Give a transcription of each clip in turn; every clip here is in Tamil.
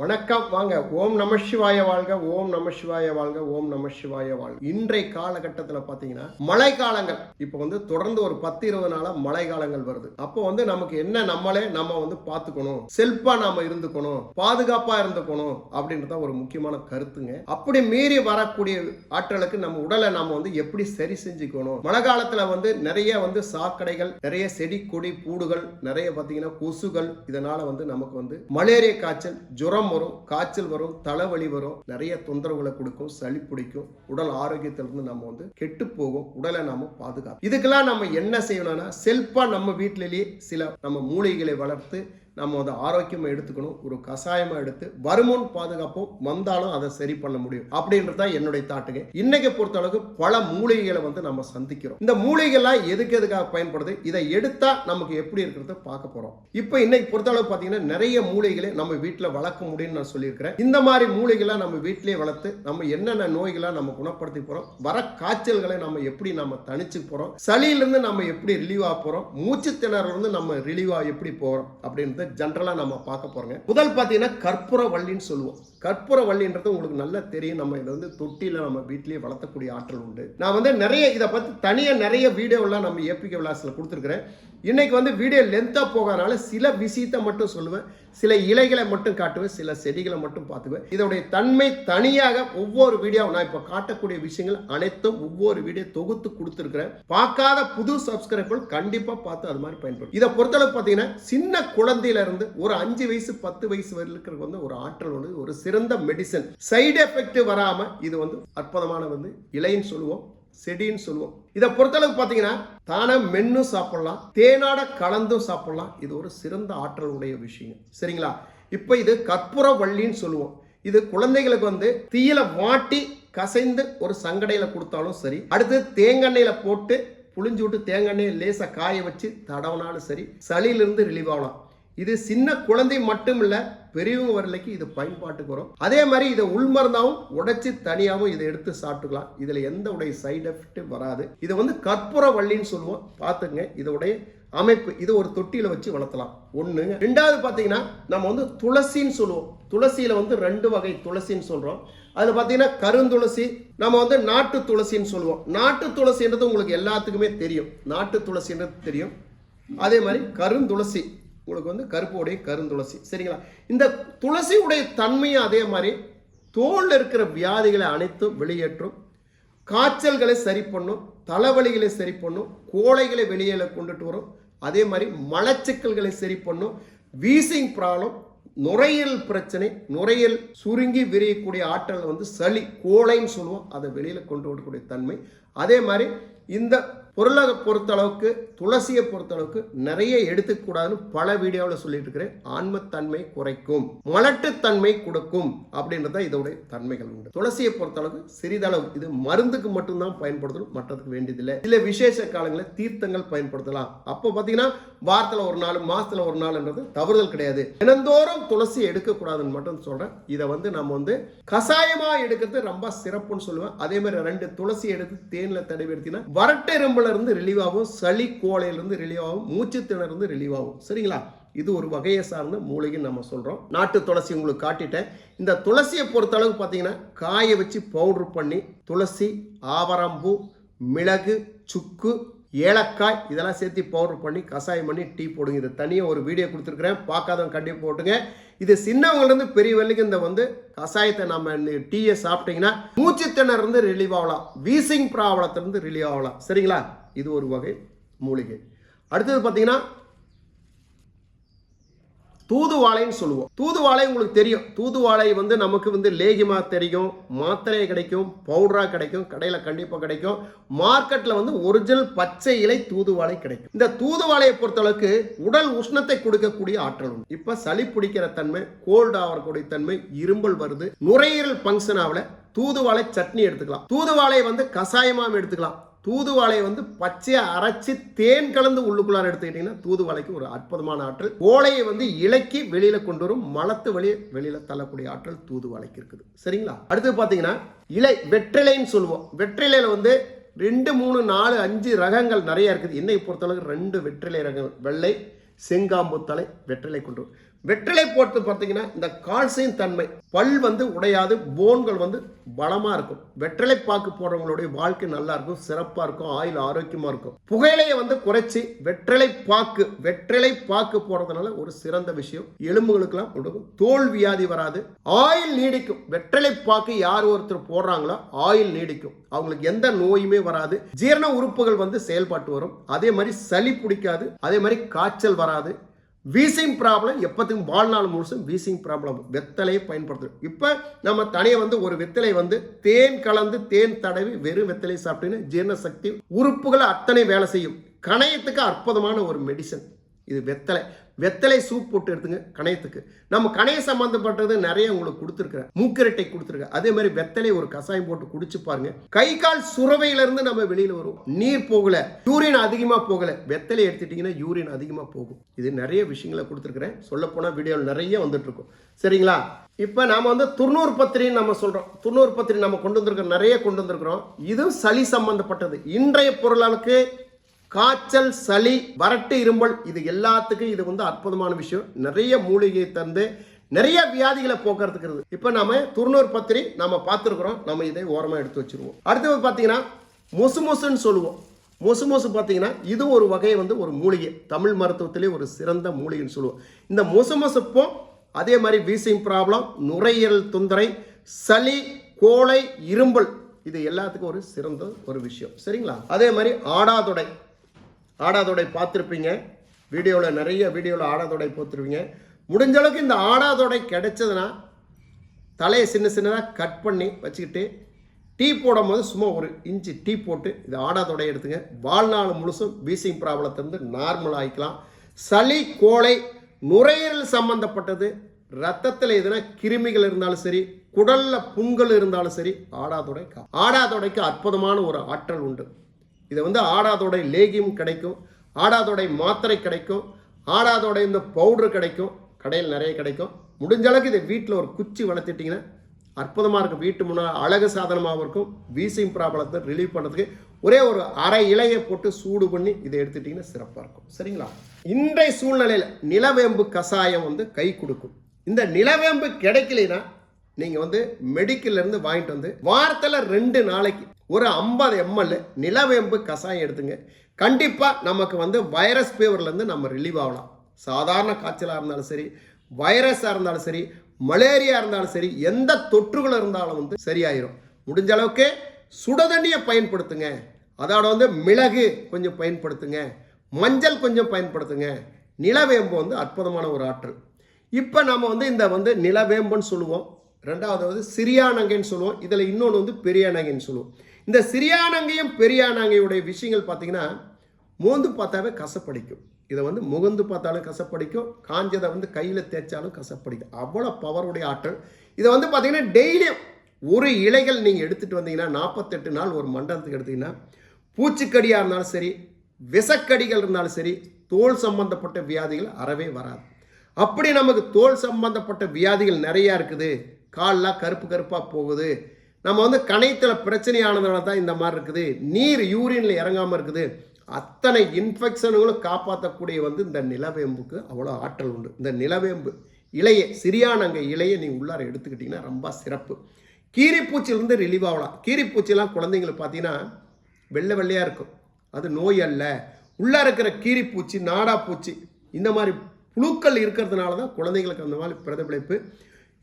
வணக்கம் வாங்க. ஓம் நம சிவாய வாழ்க ஓம் நம சிவாய வாழ்க ஓம் நம சிவாய வாழ்க. இன்றைய காலகட்டத்தில் பார்த்தீங்கன்னா மழை காலங்கள் இப்போ வந்து தொடர்ந்து ஒரு பத்து இருபது நாளாக மழை காலங்கள் வருது. அப்போ வந்து நமக்கு என்ன நம்மளே நம்ம வந்து பார்த்துக்கணும் செல்ஃபாக நாம இருந்துக்கணும். பாதுகாப்பாக இருந்துக்கணும் அப்படின்றத ஒரு முக்கியமான கருத்துங்க. அப்படி மீறி வரக்கூடிய ஆற்றலுக்கு நம்ம உடலை நம்ம வந்து எப்படி சரி செஞ்சுக்கணும்? மழை காலத்தில் வந்து நிறைய வந்து சாக்கடைகள் நிறைய செடி கொடி பூடுகள் நிறைய பார்த்தீங்கன்னா கொசுகள் இதனால வந்து நமக்கு வந்து மலேரியா காய்ச்சல் ஜுரம் வரும் காய்ச்சல் வரும் தலைவலி வரும் நிறைய தொந்தரவுகளை கொடுக்கும் சளி பிடிக்கும் உடல் ஆரோக்கியத்திலிருந்து நம்ம வந்து கெட்டு போகும் உடலை நாம பாதுகாப்போம் இதுக்கெல்லாம் நம்ம என்ன செய்யணும்னா செல்ஃபா நம்ம வீட்டிலேயே சில நம்ம மூலிகைகளை வளர்த்து நம்ம அதை ஆரோக்கியமாக எடுத்துக்கணும் ஒரு கஷாயமாக எடுத்து வருமுன் பாதுகாப்போம் வந்தாலும் அதை சரி பண்ண முடியும். அப்படின்றது தான் என்னுடைய தாட்டுங்க. இன்னைக்கு பொறுத்த அளவுக்கு பல மூலிகைகளை வந்து நம்ம சந்திக்கிறோம். இந்த மூலிகைலாம் எதுக்கு எதுக்காக பயன்படுது? இதை எடுத்தால் நமக்கு எப்படி இருக்கிறத பார்க்க போகிறோம் இப்போ இன்னைக்கு பொறுத்த அளவு பார்த்தீங்கன்னா நிறைய மூலிகளை நம்ம வீட்டில் வளர்க்க முடியும்னு நான் சொல்லியிருக்கிறேன். இந்த மாதிரி மூலிகைகளை நம்ம வீட்டிலேயே வளர்த்து நம்ம என்னென்ன நோய்களை நம்ம குணப்படுத்தி போகிறோம் வர காய்ச்சல்களை நம்ம எப்படி நம்ம தணிச்சு போகிறோம் சளியிலேருந்து நம்ம எப்படி ரிலீவ் ஆக போகிறோம் மூச்சு திணறிலிருந்து நம்ம ரிலீவ் ஆக எப்படி போகிறோம் அப்படின்றது ஜென்ரலாக நம்ம பார்க்க போறோங்க. முதல் பார்த்தீங்கன்னா கற்பூர வள்ளின்னு சொல்லுவோம். கற்பூர வள்ளின்றது உங்களுக்கு நல்லா தெரியும். நம்ம இதை வந்து தொட்டியில் நம்ம வீட்லேயே வளர்த்தக்கூடிய ஆற்றல் உண்டு. நான் வந்து நிறைய இதை பற்றி தனியாக நிறைய வீடியோலாம் நம்ம ஏபிகே விளாஸில் கொடுத்துருக்குறேன். இன்றைக்கி வந்து வீடியோ லென்த்தாக போகிறனால சில விஷயத்தை மட்டும் சொல்லுவேன். சில இலைகளை மட்டும் காட்டுவேன் சில செடிகளை மட்டும் பார்த்துவேன் இதோடைய தன்மை தனியாக ஒவ்வொரு வீடியோ நான் இப்போ காட்டக்கூடிய விஷயங்கள் அனைத்தும் ஒவ்வொரு வீடியோ தொகுத்து கொடுத்துருக்குறேன். பார்க்காத புது சப்ஸ்கிரைபர்கள் கண்டிப்பாக பார்த்து அது மாதிரி பயன்படும் இதை பொறுத்தளவு பார்த்தீங்கன்னா சின்ன குழந்தையிலிருந்து ஒரு அஞ்சு வயசு பத்து வயசு வரைக்கும் இருக்கிறது வந்து ஒரு ஆற்றல் வந்து ஒரு சிறந்த மெடிசன் சைடு எஃபெக்ட் வராமல் இது வந்து அற்புதமான வந்து இலைன்னு சொல்லுவோம். செடின்னு சொல்லுவோம். இதை பொறுத்தளவுக்கு பார்த்தீங்கன்னா தானே மென்னும் சாப்பிடலாம் தேனாட கலந்தும் சாப்பிடலாம். இது ஒரு சிறந்த ஆற்றல் உடைய விஷயம் சரிங்களா? இப்போ இது கற்பூர வள்ளின்னு சொல்லுவோம். இது குழந்தைகளுக்கு வந்து தீயில வாட்டி கசைந்து ஒரு சங்கடையில கொடுத்தாலும் சரி அடுத்து தேங்காய்ல போட்டு புளிஞ்சு விட்டு தேங்காய் லேசாக காய வச்சு தடவினாலும் சரி சளியிலிருந்து ரிலீவ் ஆகலாம். இது சின்ன குழந்தை மட்டும் இல்லை பெரியவங்க வரலைக்கு இது பயன்பாட்டுக்கு வரும். அதே மாதிரி இதை உள்மருந்தாவும் உடைச்சி தனியாகவும் இதை எடுத்து சாப்பிட்டுக்கலாம். இதில் எந்த உடைய சைடு எஃபெக்ட்டும் வராது. இதை வந்து கற்பூர வள்ளின்னு சொல்லுவோம். பார்த்துங்க இதோடைய அமைப்பு இது ஒரு தொட்டியில் வச்சு வளர்த்தலாம். ஒன்று ரெண்டாவது பார்த்தீங்கன்னா நம்ம வந்து துளசின்னு சொல்லுவோம். துளசியில் வந்து ரெண்டு வகை துளசின்னு சொல்கிறோம் அதில் பார்த்தீங்கன்னா கருந்துளசி நம்ம வந்து நாட்டு துளசின்னு சொல்லுவோம். நாட்டு துளசின்றது உங்களுக்கு எல்லாத்துக்குமே தெரியும். நாட்டு துளசின்றது தெரியும். அதே மாதிரி கருந்துளசி. உங்களுக்கு வந்து கருப்பு உடைய கருந்துளசி. சரிங்களா? இந்த துளசி உடைய தன்மையும் அதே மாதிரி தோலில் இருக்கிற வியாதிகளை அனைத்தும் வெளியேற்றும் காய்ச்சல்களை சரி பண்ணும் தலைவலிகளை சரி பண்ணும் கோழைகளை வெளியே கொண்டுட்டு வரும். அதே மாதிரி மலச்சிக்கல்களை சரி பண்ணும் வீசிங் ப்ராப்ளம் நுரையீல் பிரச்சனை நுரையீல் சுருங்கி விரியக்கூடிய ஆற்றல் வந்து சளி கோளைன்னு சொல்லுவோம். அதை வெளியில் கொண்டு வரக்கூடிய தன்மை. அதே மாதிரி இந்த பொருளாதார பொறுத்த அளவுக்கு துளசியை பொறுத்த அளவுக்கு நிறைய எடுத்துக்கூடாதுன்னு பல வீடியோவில் சொல்லிட்டு இருக்கிறேன் ஆன்மத்தன்மை குறைக்கும் மலட்டுத்தன்மை கொடுக்கும் அப்படின்றத இதோடைய தன்மைகள் உண்டு. துளசியை பொறுத்த அளவுக்கு சிறிதளவு இது மருந்துக்கு மட்டும்தான் பயன்படுத்தணும் மற்றதுக்கு வேண்டியதில்லை. சில விசேஷ காலங்களில் தீர்த்தங்கள் பயன்படுத்தலாம். அப்போ பார்த்தீங்கன்னா வாரத்தில் ஒரு நாள் மாசத்துல ஒரு நாள்ன்றது தவறுதல் கிடையாது. தினந்தோறும் துளசி எடுக்கக்கூடாதுன்னு மட்டும் சொல்றேன். இதை வந்து நம்ம வந்து கசாயமா எடுக்கிறது ரொம்ப சிறப்புன்னு சொல்லுவேன். அதே மாதிரி ரெண்டு துளசி எடுத்து தேனில் தடவி எடுத்தீங்கன்னா வறட்டு எறும்புல இருந்து ரிலீவ் ஆகும் சளி கோலையிலேருந்து ரிலீவ் ஆகும் மூச்சு திணறுந்து இருந்து ரிலீவ் ஆகும். சரிங்களா? இது ஒரு வகையை சார்ந்த மூலிகைன்னு நம்ம சொல்கிறோம் நாட்டு துளசி உங்களுக்கு காட்டிட்டேன். இந்த துளசியை பொறுத்தளவுக்கு பார்த்தீங்கன்னா காய வச்சு பவுடர் பண்ணி துளசி ஆவரம்பூ மிளகு சுக்கு ஏலக்காய் இதெல்லாம் சேர்த்து பவுடர் பண்ணி கஷாயம் பண்ணி டீ போடுங்க. இது தனியாக ஒரு வீடியோ கொடுத்துருக்குறேன். பார்க்காதவங்க கண்டிப்பாக போட்டுங்க. இது சின்னவங்கலேருந்து பெரிய வரைக்கும் இந்த வந்து கஷாயத்தை நம்ம இந்த டீயை சாப்பிட்டீங்கன்னா மூச்சு திணறு ரிலீவ் ஆகலாம். வீசிங் ப்ராப்ளத்திலிருந்து ரிலீவ் ஆகலாம். சரிங்களா? இது ஒரு வகை மூலிகை. அடுத்தது பார்த்தீங்கன்னா தூதுவாழைன்னு சொல்லுவோம். தூதுவாழை உங்களுக்கு தெரியும். தூதுவாழை வந்து நமக்கு வந்து லேகிமா தெரியும் மாத்திரை கிடைக்கும் பவுடரா கிடைக்கும் கடையில் கண்டிப்பாக கிடைக்கும். மார்க்கெட்டில் வந்து ஒரிஜினல் பச்சை இலை தூதுவாழை கிடைக்கும். இந்த தூதுவாழையை பொறுத்தளவுக்கு உடல் உஷ்ணத்தை கொடுக்கக்கூடிய ஆற்றல் உண்டு. இப்போ சளி பிடிக்கிற தன்மை கோல்டு ஆகக்கூடிய தன்மை இரும்பல் வருது. நுரையீரல் ஃபங்க்ஷன் ஆகல. தூதுவாழை சட்னி எடுத்துக்கலாம். தூதுவாழையை வந்து கஷாயமாக எடுத்துக்கலாம். தூதுவாழையை வந்து பச்சையை அரைச்சி தேன் கலந்து உள்ளுக்குள்ளார எடுத்துக்கிட்டீங்கன்னா தூதுவாழைக்கு ஒரு அற்புதமான ஆற்றல். ஓலையை வந்து இலக்கி வெளியில கொண்டு வரும். மலத்து வழியை வெளியில தள்ளக்கூடிய ஆற்றல் தூதுவாழைக்கு இருக்குது. சரிங்களா? அடுத்து பார்த்தீங்கன்னா இலை வெற்றிலைன்னு சொல்லுவோம். வெற்றிலையில வந்து ரெண்டு மூணு நாலு அஞ்சு ரகங்கள் நிறைய இருக்குது. என்னை பொறுத்தளவுக்கு ரெண்டு வெற்றிலை ரகங்கள். வெள்ளை செங்காம்பு தலை வெற்றிலை கொண்டு வரும். வெற்றிலை போட்டு பார்த்தீங்கன்னா இந்த கால்சியம் தன்மை பல் வந்து உடையாது போன்கள் வந்து பலமாக இருக்கும். வெற்றிலை பாக்கு போடுறவங்களுடைய வாழ்க்கை நல்லா இருக்கும் சிறப்பாக இருக்கும் ஆயுள் ஆரோக்கியமாக இருக்கும். புகையிலையை வந்து குறைச்சி வெற்றிலை பாக்கு வெற்றிலை பாக்கு போடுறதுனால ஒரு சிறந்த விஷயம். எலும்புகளுக்கெல்லாம் கொடுக்கும் தோல் வியாதி வராது. ஆயில் நீடிக்கும். வெற்றிலை பாக்கு யார் ஒருத்தர் போடுறாங்களோ ஆயில் நீடிக்கும். அவங்களுக்கு எந்த நோயுமே வராது. ஜீரண உறுப்புகள் வந்து செயல்பாட்டு வரும். அதே மாதிரி சளி பிடிக்காது. அதே மாதிரி காய்ச்சல் வராது. வீசிங் ப்ராப்ளம் எப்போத்துக்கும் வாழ்நாள் முழுசும் வீசிங் ப்ராப்ளம் வெத்தலையை பயன்படுத்தணும் இப்போ நம்ம தனியாக வந்து ஒரு வெத்தலை வந்து தேன் கலந்து தேன் தடவி வெறும் வெத்தலை சாப்பிட்டீங்கன்னா ஜீரண சக்தி உறுப்புகளை அத்தனை வேலை செய்யும். கணையத்துக்கு அற்புதமான ஒரு மெடிசன் இது வெத்தலை. வெத்தலை சூப் போட்டு எடுத்துங்க கணையத்துக்கு. நம்ம கணைய சம்மந்தப்பட்டது நிறைய உங்களுக்கு கொடுத்துருக்குறேன். மூக்கரட்டை கொடுத்துருக்கேன். அதே மாதிரி வெத்தலை ஒரு கசாயம் போட்டு குடிச்சு பாருங்க. கை கால் சுரவையிலேருந்து நம்ம வெளியில் வரும். நீர் போகல. யூரின் அதிகமாக போகல. வெத்தலை எடுத்துட்டீங்கன்னா யூரின் அதிகமாக போகும். இது நிறைய விஷயங்களை கொடுத்துருக்குறேன். சொல்லப்போனால் வீடியோவில் நிறைய வந்துட்டுருக்கும். சரிங்களா? இப்போ நாம் வந்து துர்நூறு பத்திரின்னு நம்ம சொல்கிறோம் துர்நூறு பத்திரி நம்ம கொண்டு வந்திருக்கிறோம் நிறைய கொண்டு வந்திருக்கிறோம். இதுவும் சளி சம்மந்தப்பட்டது இன்றைய பொருளாளுக்கு காய்ச்சல் சளி வறட்டு இரும்பல் இது எல்லாத்துக்கும் இது வந்து அற்புதமான விஷயம். நிறைய மூலிகை தந்து நிறைய வியாதிகளை போக்குறதுக்கு இருக்குது. இப்போ நம்ம துருநூர் பத்திரி நம்ம பார்த்துருக்குறோம். நம்ம இதை ஓரமாக எடுத்து வச்சுருவோம். அடுத்தது பார்த்தீங்கன்னா மொசு மொசுன்னு சொல்லுவோம். மொசு மொசு பார்த்தீங்கன்னா இது ஒரு வகை வந்து ஒரு மூலிகை. தமிழ் மருத்துவத்திலே ஒரு சிறந்த மூலிகைன்னு சொல்லுவோம். இந்த மொசு மொசுப்பும் அதே மாதிரி வீசிங் ப்ராப்ளம் நுரையீரல் தொந்தரை சளி கோழை இரும்பல் இது எல்லாத்துக்கும் ஒரு சிறந்த ஒரு விஷயம். சரிங்களா? அதே மாதிரி ஆடாதொடை. ஆடாதொடை பார்த்துருப்பீங்க. வீடியோவில் நிறைய வீடியோவில் ஆடாதொடை பார்த்துருப்பீங்க முடிஞ்ச அளவுக்கு இந்த ஆடாதொடை கிடைச்சதுன்னா தலையை சின்ன சின்னதாக கட் பண்ணி வச்சுக்கிட்டு டீ போடும்போது சும்மா ஒரு இன்ச்சு டீ போட்டு இது ஆடாதொடை எடுத்துங்க. வாழ்நாள் முழுசும் வீசிங் ப்ராப்ளத்திலிருந்து நார்மல் ஆகிக்கலாம் சளி கோழை நுரையீரல் சம்மந்தப்பட்டது ரத்தத்தில் எதுனா கிருமிகள் இருந்தாலும் சரி குடலில் புண்கள் இருந்தாலும் சரி ஆடாதொடை ஆடாதொடைக்கு அற்புதமான ஒரு ஆற்றல் உண்டு. இதை வந்து ஆடாதோடைய லேகியம் கிடைக்கும் ஆடாதோடைய மாத்திரை கிடைக்கும் ஆடாதோடைய இந்த பவுடர் கிடைக்கும் கடையில் நிறைய கிடைக்கும். முடிஞ்ச அளவுக்கு இதை வீட்டில் ஒரு குச்சி வளர்த்துட்டிங்கன்னா அற்புதமாக இருக்கும். வீட்டு முன்னால் அழகு சாதனமாகவும் இருக்கும். வீசிங் ப்ராப்ளத்தை ரிலீவ் பண்ணுறதுக்கு ஒரே ஒரு அரை இலையை போட்டு சூடு பண்ணி இதை எடுத்துட்டிங்கன்னா சிறப்பாக இருக்கும். சரிங்களா? இன்றைய சூழ்நிலையில் நிலவேம்பு கஷாயம் வந்து கை கொடுக்கும். இந்த நிலவேம்பு கிடைக்கலைன்னா நீங்கள் வந்து மெடிக்கல்லேருந்து வாங்கிட்டு வந்து வாரத்தில் ரெண்டு நாளைக்கு ஒரு ஐம்பது எம்எல் நிலவேம்பு கஷாயம் எடுத்துங்க. கண்டிப்பாக நமக்கு வந்து வைரஸ் ஃபீவர்லேருந்து நம்ம ரிலீவ் ஆகலாம். சாதாரண காய்ச்சலாக இருந்தாலும் சரி வைரஸாக இருந்தாலும் சரி மலேரியா இருந்தாலும் சரி எந்த தொற்றுகள் இருந்தாலும் வந்து சரியாயிரும். முடிஞ்ச அளவுக்கு சுடுதண்ணியை பயன்படுத்துங்க. அதோட வந்து மிளகு கொஞ்சம் பயன்படுத்துங்க. மஞ்சள் கொஞ்சம் பயன்படுத்துங்க. நிலவேம்பு வந்து அற்புதமான ஒரு ஆற்றல். இப்போ நம்ம வந்து இந்த வந்து நிலவேம்புன்னு சொல்லுவோம். ரெண்டாவது வந்து சிறியானங்கைன்னு சொல்லுவோம். இதில் இன்னொன்று வந்து பெரியானங்கைன்னு சொல்லுவோம். இந்த சிறியானங்கையும் பெரியானங்கையுடைய விஷயங்கள் பார்த்தீங்கன்னா மோந்து பார்த்தாவே கசப்படிக்கும். இதை வந்து முகந்து பார்த்தாலும் கசப்படிக்கும். காஞ்சதை வந்து கையில் தேய்ச்சாலும் கசப்படிக்கும். அவ்வளோ பவருடைய ஆற்றல். இதை வந்து பார்த்தீங்கன்னா டெய்லியும் ஒரு இலைகள் நீங்கள் எடுத்துகிட்டு வந்தீங்கன்னா நாற்பத்தெட்டு நாள் ஒரு மண்டலத்துக்கு எடுத்தீங்கன்னா பூச்சிக்கடியாக இருந்தாலும் சரி விஷக்கடிகள் இருந்தாலும் சரி தோல் சம்பந்தப்பட்ட வியாதிகள் அறவே வராது. அப்படி நமக்கு தோல் சம்பந்தப்பட்ட வியாதிகள் நிறையா இருக்குது. கால்லாம் கருப்பு கருப்பாக போகுது. நம்ம வந்து கணையத்தில் பிரச்சனையானதுனால தான் இந்த மாதிரி இருக்குது. நீர் யூரின்ல இறங்காமல் இருக்குது. அத்தனை இன்ஃபெக்ஷனுங்களும் காப்பாற்றக்கூடிய வந்து இந்த நிலவேம்புக்கு அவ்வளோ ஆற்றல் உண்டு. இந்த நிலவேம்பு இலையை சிறியானங்க இலையை நீங்கள் உள்ளார எடுத்துக்கிட்டிங்கன்னா ரொம்ப சிறப்பு. கீரிப்பூச்சிலேருந்து ரிலீவ் ஆகலாம். கீரிப்பூச்சிலாம் குழந்தைங்களுக்கு பார்த்தீங்கன்னா வெள்ளை வெள்ளையாக இருக்கும். அது நோய் அல்ல. உள்ளே இருக்கிற கீரிப்பூச்சி நாடாப்பூச்சி இந்த மாதிரி புழுக்கள் இருக்கிறதுனால தான் குழந்தைங்களுக்கு அந்த மாதிரி பிரதிபலிப்பு.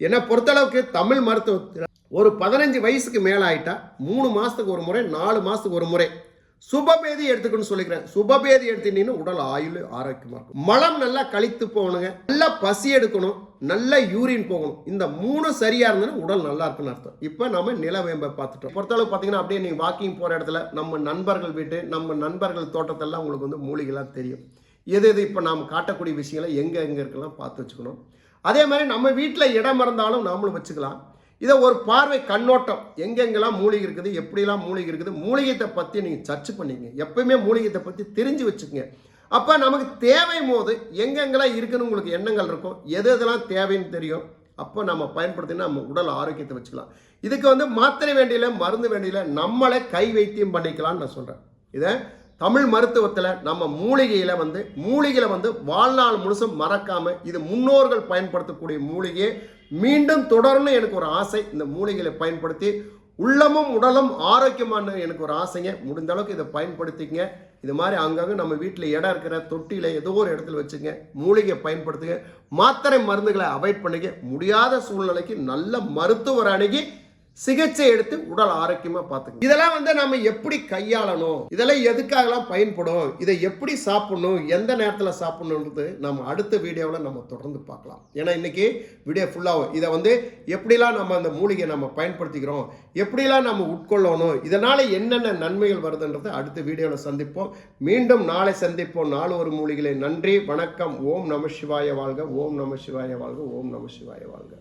என்னை பொறுத்தளவுக்கு தமிழ் மருத்துவத்தில் ஒரு பதினஞ்சு வயசுக்கு மேலே ஆயிட்டா மூணு மாதத்துக்கு ஒரு முறை நாலு மாதத்துக்கு ஒரு முறை. சுபபேதி எடுத்துக்கணும்னு சொல்லிக்கிறேன். சுபபேதி எடுத்துட்டீங்கன்னா உடல் ஆயுள் ஆரோக்கியமாக இருக்கும். மலம் நல்லா கழித்து போகணுங்க. நல்லா பசி எடுக்கணும். நல்ல யூரின் போகணும். இந்த மூணு சரியாக இருந்ததுன்னா உடல் நல்லா இருக்குன்னு அர்த்தம். இப்போ நம்ம நிலவேம்பை பார்த்துட்டோம். பொறுத்தளவு பார்த்தீங்கன்னா அப்படியே நீங்கள் வாக்கிங் போகிற இடத்துல நம்ம நண்பர்கள் வீட்டு நம்ம நண்பர்கள் தோட்டத்தெல்லாம் உங்களுக்கு வந்து மூலிகைலாம் தெரியும். எது எது இப்போ நாம் காட்டக்கூடிய விஷயங்களை எங்கே எங்கே இருக்கலாம் பார்த்து வச்சுக்கணும். அதே மாதிரி நம்ம வீட்டில் இடம் இருந்தாலும் நாமளும் வச்சுக்கலாம். இதை ஒரு பார்வை கண்ணோட்டம். எங்கெங்கெல்லாம் மூலிகை இருக்குது எப்படிலாம் மூலிகை இருக்குது மூலிகைத்தை பற்றி நீங்கள் சர்ச் பண்ணிங்க. எப்பயுமே மூலிகைத்தை பற்றி தெரிஞ்சு வச்சுக்கோங்க. அப்போ நமக்கு தேவை போது எங்கெங்கெல்லாம் இருக்குன்னு உங்களுக்கு எண்ணங்கள் இருக்கும் எது எதெல்லாம் தேவைன்னு தெரியும் அப்போ நம்ம பயன்படுத்தினா நம்ம உடல் ஆரோக்கியத்தை வச்சுக்கலாம். இதுக்கு வந்து மாத்திரை வேண்டியில மருந்து வேண்டியில நம்மளே கை வைத்தியம் பண்ணிக்கலாம்னு நான் சொல்கிறேன் இதை தமிழ் மருத்துவத்தில் நம்ம மூலிகையில் வந்து மூலிகையில் வந்து வாழ்நாள் முழுசும் மறக்காமல் இது முன்னோர்கள் பயன்படுத்தக்கூடிய மூலிகையை மீண்டும் தொடர்ந்து எனக்கு ஒரு ஆசை இந்த மூலிகைகளை பயன்படுத்தி உள்ளமும் உடலும் ஆரோக்கியமான எனக்கு ஒரு ஆசைங்க. முடிந்த அளவுக்கு இதை பயன்படுத்திக்கங்க. இது மாதிரி அங்கங்கே நம்ம வீட்டில் இடம் இருக்கிற தொட்டியில் ஏதோ ஒரு இடத்துல வச்சுங்க மூலிகையை பயன்படுத்துங்க. மாத்திரை மருந்துகளை அவாய்ட் பண்ணிக்க முடியாத சூழ்நிலைக்கு நல்ல மருத்துவர் அணுகி சிகிச்சை எடுத்து உடல் ஆரோக்கியமா பார்த்துக்கணும் இதெல்லாம் வந்து நம்ம எப்படி கையாளணும்? இதெல்லாம் எதுக்காகலாம் பயன்படும்? இதை எப்படி சாப்பிடணும்? எந்த நேரத்தில் சாப்பிடணுன்றது நம்ம அடுத்த வீடியோவில் நம்ம தொடர்ந்து பார்க்கலாம். ஏன்னா இன்னைக்கு வீடியோ ஃபுல்லாகும் இதை வந்து எப்படிலாம் நம்ம அந்த மூலிகை நம்ம பயன்படுத்திக்கிறோம்? எப்படிலாம் நம்ம உட்கொள்ளணும்? இதனால என்னென்ன நன்மைகள் வருதுன்றதை அடுத்த வீடியோவில் சந்திப்போம். மீண்டும் நாளை சந்திப்போம். நாலு ஒரு மூலிகளை நன்றி. வணக்கம். ஓம் நம சிவாய வாழ்க. ஓம் நம சிவாய வாழ்க. ஓம் நம சிவாய வாழ்க.